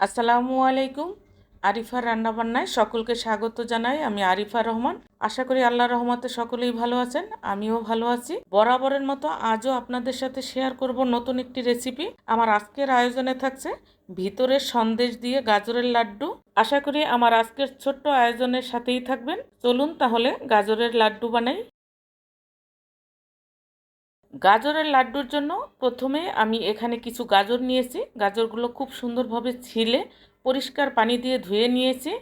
আসসালামু আলাইকুম। আরিফার রান্নাবান্নায় সকলকে স্বাগত জানাই। আমি আরিফা রহমান। আশা করি আল্লাহ রহমতে সকলেই ভালো আছেন। আমিও ভালো আছি। বরাবরের মতো আজও আপনাদের সাথে শেয়ার করব নতুন একটি রেসিপি। আমার আজকের আয়োজনে থাকছে ভিতরের সন্দেশ দিয়ে গাজরের লাড্ডু। আশা করি আমার আজকের ছোট্ট আয়োজনের সাথেই থাকবেন। চলুন তাহলে গাজরের লাড্ডু বানাই। গাজরের লাড্ডুর জন্য প্রথমে আমি এখানে কিছু গাজর নিয়েছি। গাজরগুলো খুব সুন্দরভাবে ছিলে, পরিষ্কার পানি দিয়ে ধুয়ে নিয়েছি।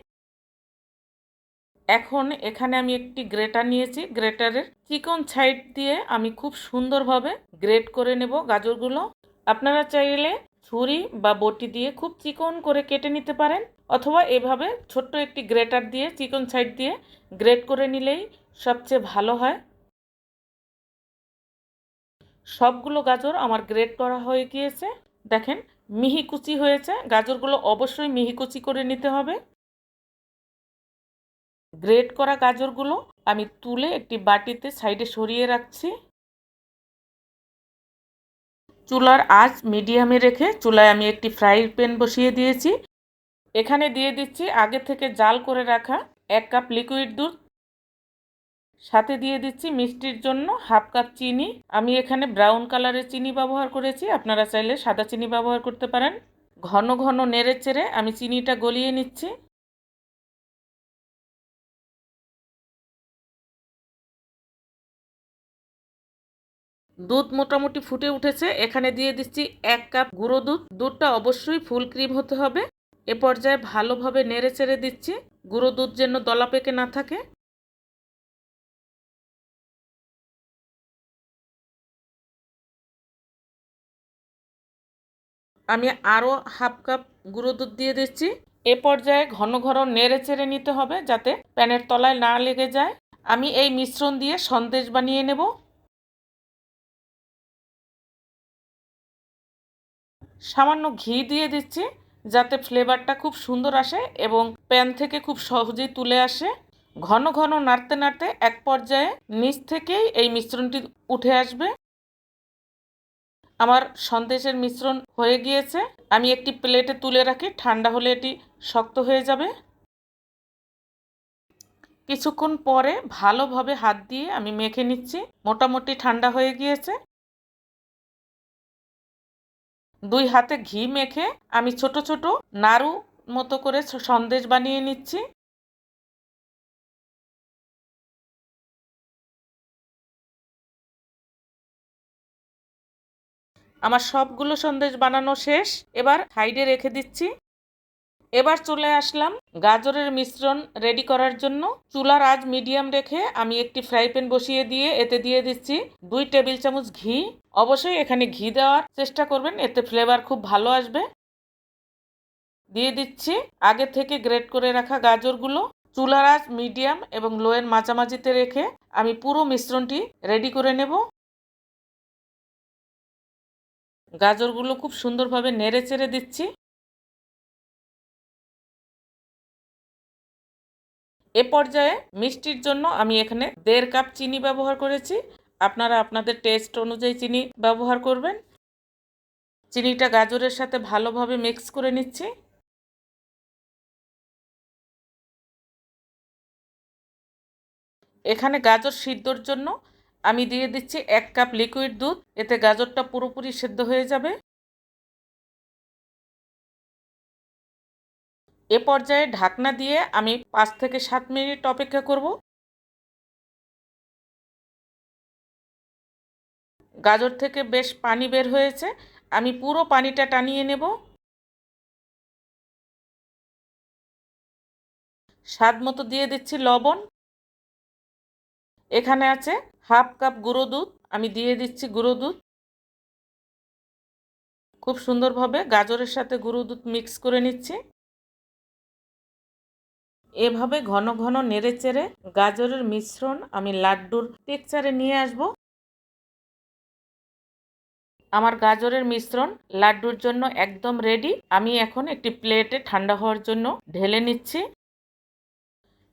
এখন এখানে আমি একটি গ্রেটার নিয়েছি। গ্রেটারের চিকন সাইড দিয়ে আমি খুব সুন্দরভাবে গ্রেট করে নেব গাজরগুলো। আপনারা চাইলে ছুরি বা বটি দিয়ে খুব চিকন করে কেটে নিতে পারেন, অথবা এভাবে ছোট্ট একটি গ্রেটার দিয়ে, চিকন সাইড দিয়ে গ্রেট করে নিলেই সবচেয়ে ভালো হয়। সবগুলো গাজর আমার গ্রেড করা হয়ে গিয়েছে। দেখেন, মিহি কুচি হয়েছে। গাজরগুলো অবশ্যই মিহি কুচি করে নিতে হবে। গ্রেড করা গাজরগুলো আমি তুলে একটি বাটিতে সাইডে সরিয়ে রাখছি। চুলার আঁচ মিডিয়ামে রেখে চুলায় আমি একটি ফ্রাই প্যান বসিয়ে দিয়েছি। এখানে দিয়ে দিচ্ছি আগে থেকে জাল করে রাখা এক কাপ লিকুইড দুধ। সাথে দিয়ে দিচ্ছি মিষ্টির জন্য হাফ কাপ চিনি। আমি এখানে ব্রাউন কালারের চিনি ব্যবহার করেছি। আপনারা চাইলে সাদা চিনি ব্যবহার করতে পারেন। ঘন ঘন নেড়ে চেড়ে আমি চিনিটা গলিয়ে নিচ্ছি। দুধ মোটামুটি ফুটে উঠেছে। এখানে দিয়ে দিচ্ছি এক কাপ গুঁড়ো দুধ। দুধটা অবশ্যই ফুল ক্রিম হতে হবে। এ পর্যায়ে ভালোভাবে নেড়ে চেড়ে দিচ্ছি। গুঁড়ো দুধ যেন দলা পেকে না থাকে। আমি আরও হাফ কাপ গুঁড়ো দুধ দিয়ে দিচ্ছি। এ পর্যায়ে ঘন ঘন নেড়ে চেড়ে নিতে হবে যাতে প্যানের তলায় না লেগে যায়। আমি এই মিশ্রণ দিয়ে সন্দেশ বানিয়ে নেব। সামান্য ঘি দিয়ে দিচ্ছি যাতে ফ্লেভারটা খুব সুন্দর আসে এবং প্যান থেকে খুব সহজেই তুলে আসে। ঘন ঘন নাড়তে নাড়তে এক পর্যায়ে নিচ থেকেই এই মিশ্রণটি উঠে আসবে। আমার সন্দেশের মিশ্রণ হয়ে গিয়েছে। আমি একটি প্লেটে তুলে রাখি, ঠান্ডা হলে এটি শক্ত হয়ে যাবে। কিছুক্ষণ পরে ভালোভাবে হাত দিয়ে আমি মেখে নিচ্ছি। মোটামুটি ঠান্ডা হয়ে গিয়েছে। দুই হাতে ঘি মেখে আমি ছোট ছোট নাড়ু মতো করে সন্দেশ বানিয়ে নিচ্ছি। আমার সবগুলো সন্দেশ বানানো শেষ। এবার সাইডে রেখে দিচ্ছি। এবার চলে আসলাম গাজরের মিশ্রণ রেডি করার জন্য। চুলার আজ মিডিয়াম রেখে আমি একটি ফ্রাই প্যান বসিয়ে দিয়ে এতে দিয়ে দিচ্ছি দুই টেবিল চামচ ঘি। অবশ্যই এখানে ঘি দেওয়ার চেষ্টা করবেন, এতে ফ্লেভার খুব ভালো আসবে। দিয়ে দিচ্ছি আগে থেকে গ্রেট করে রাখা গাজরগুলো। চুলার আজ মিডিয়াম এবং লোয়ের মাঝামাঝিতে রেখে আমি পুরো মিশ্রণটি রেডি করে নেব। গাজরগুলো খুব সুন্দরভাবে নেড়ে চেড়ে দিচ্ছি। এ পর্যায়ে মিষ্টির জন্য আমি এখানে দেড় কাপ চিনি ব্যবহার করেছি। আপনারা আপনাদের টেস্ট অনুযায়ী চিনি ব্যবহার করবেন। চিনিটা গাজরের সাথে ভালোভাবে মিক্স করে নিচ্ছি। এখানে গাজর সিদ্ধর জন্য আমি দিয়ে দিচ্ছি এক কাপ লিকুইড দুধ, এতে গাজরটা পুরোপুরি সেদ্ধ হয়ে যাবে। এ পর্যায়ে ঢাকনা দিয়ে আমি পাঁচ থেকে সাত মিনিট অপেক্ষা করব। গাজর থেকে বেশ পানি বের হয়েছে, আমি পুরো পানিটা টানিয়ে নেব। স্বাদ মতো দিয়ে দিচ্ছি লবণ। এখানে আছে হাফ কাপ গুঁড়ো দুধ, আমি দিয়ে দিচ্ছি গুঁড়ো দুধ। খুব সুন্দরভাবে গাজরের সাথে গুঁড়ো দুধ মিক্স করে নিচ্ছি। এভাবে ঘন ঘন নেড়ে চেড়ে গাজরের মিশ্রণ আমি লাড্ডুর টেক্সচারে নিয়ে আসব। আমার গাজরের মিশ্রণ লাড্ডুর জন্য একদম রেডি আমি এখন একটি প্লেটে ঠান্ডা হওয়ার জন্য ঢেলে নিচ্ছি।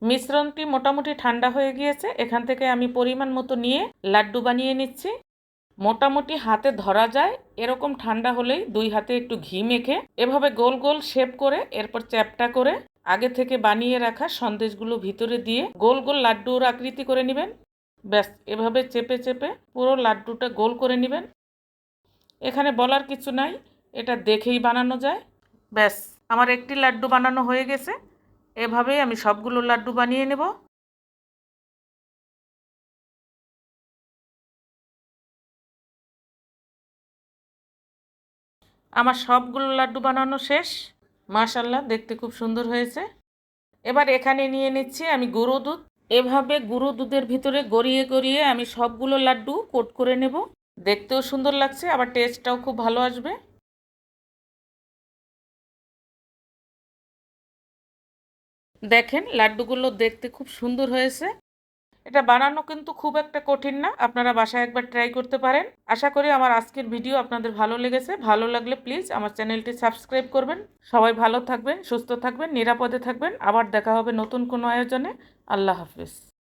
মিশ্রণটি মোটামুটি ঠান্ডা হয়ে গিয়েছে, এখান থেকে আমি পরিমাণ মতো নিয়ে লাড্ডু বানিয়ে নিচ্ছি। মোটামুটি হাতে ধরা যায়, এরকম ঠান্ডা হলেই দুই হাতে একটু ঘি মেখে এভাবে গোল গোল শেপ করে, এরপর চ্যাপটা করে আগে থেকে বানিয়ে রাখা সন্দেশগুলো ভিতরে দিয়ে গোল গোল লাড্ডুর আকৃতি করে নেবেন। ব্যাস, এভাবে চেপে চেপে পুরো লাড্ডুটা গোল করে নেবেন। এখানে বলার কিছু নাই, এটা দেখেই বানানো যায়। ব্যাস, আমার একটি লাড্ডু বানানো হয়ে গেছে। এভাবেই আমি সবগুলো লাড্ডু বানিয়ে নেব। আমার সবগুলো লাড্ডু বানানো শেষ। মাশাল্লাহ দেখতে খুব সুন্দর হয়েছে। এবার এখানে নিয়ে নিচ্ছি আমি গুঁড়ো দুধ। এভাবে গুঁড়ো দুধের ভিতরে গড়িয়ে গড়িয়ে আমি সবগুলো লাড্ডু কোট করে নেব। দেখতেও সুন্দর লাগছে, আবার টেস্টটাও খুব ভালো আসবে। দেখেন, লাড্ডুগুলো দেখতে খুব সুন্দর হয়েছে। এটা বানানো কিন্তু খুব একটা কঠিন না, আপনারা বাসায় একবার ট্রাই করতে পারেন। আশা করি আমার আজকের ভিডিও আপনাদের ভালো লেগেছে। ভালো লাগলে প্লিজ আমার চ্যানেলটি সাবস্ক্রাইব করবেন। সবাই ভালো থাকবেন, সুস্থ থাকবেন, নিরাপদে থাকবেন। আবার দেখা হবে নতুন কোনো আয়োজনে। আল্লাহ হাফিজ।